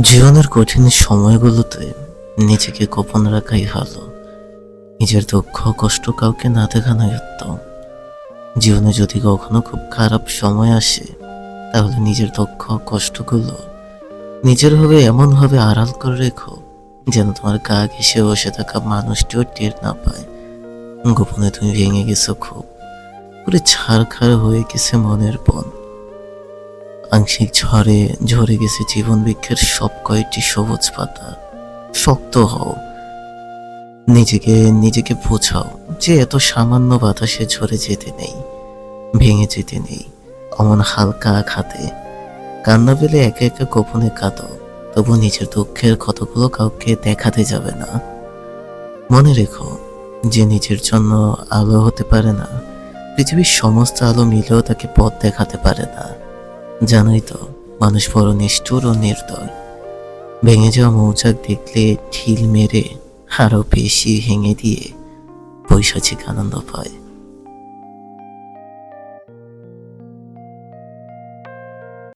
জীবনের কঠিন সময়গুলোতে নিজেকে গোপন রাখাই ভালো। নিজের দুঃখ, কষ্ট কাউকে না দেখানোই উত্তম। জীবনে যদি কখনো খুব খারাপ সময় আসে, তাহলে নিজের দুঃখ, কষ্টগুলো নিজের ভাবে এমনভাবে আড়াল করে রেখো যেন তোমার গা ঘেসে বসে থাকা মানুষটিও টের না পায়। গোপনে তুমি ভেঙে গেছো খুব। পুরো ছাড়খাড় হয়ে গেছে মনের বন। আংশিক ঝড়ে ঝরে গেছে জীবন বৃক্ষের সব কয়েকটি সবুজ পাতা। শক্ত হও। নিজেকে নিজেকে বোঝাও যে এত সামান্য বাতাসে ঝরে যেতে নেই, ভেঙে যেতে নেই, অমন হালকা আঘাতে। কান্না পেলে একে একা গোপনে কাঁদো, তবু নিজের দুঃখের ক্ষতগুলো কাউকে দেখাতে যাবে না। মনে রেখো যে নিজের জন্য আলো হতে পারে না, পৃথিবীর সমস্ত আলো মিলেও তাকে পথ দেখাতে পারে না। জানোই তো, মানুষ বড় নিষ্ঠুর ও নির্দয়। ভেঙে যাওয়া মৌচাক দেখলে ঢিল মেরে আরও বেশি ভেঙে দিয়ে পৈশাচিক আনন্দ পায়।